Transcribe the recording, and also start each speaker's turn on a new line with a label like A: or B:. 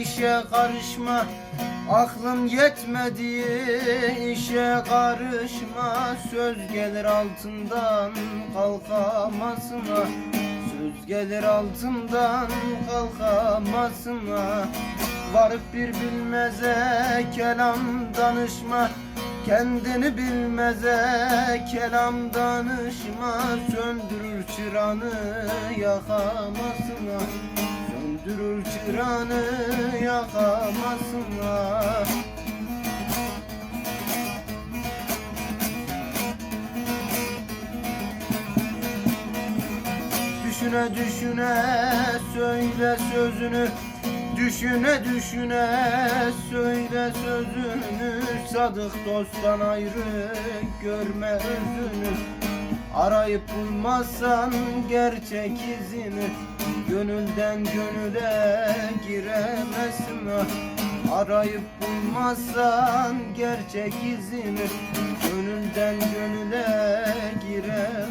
A: işe karışma Aklın yetmedi işe karışma. Söz gelir altından kalkamasın ha Söz gelir altından kalkamasın ha Varıp bir bilmeze kelam danışma Kendini bilmeze kelam danışma. Söndürür çıranı yakamasın ha Söndürür çıranı yakamasın ha Düşüne düşüne söyle sözünü. Düşüne düşüne söyle sözünü. Sadık dosttan ayrı görme özünü Arayıp bulmazsan gerçek izini Gönülden gönüle giremezsin. Ah Arayıp bulmazsan gerçek izini Gönülden gönüle giremezsin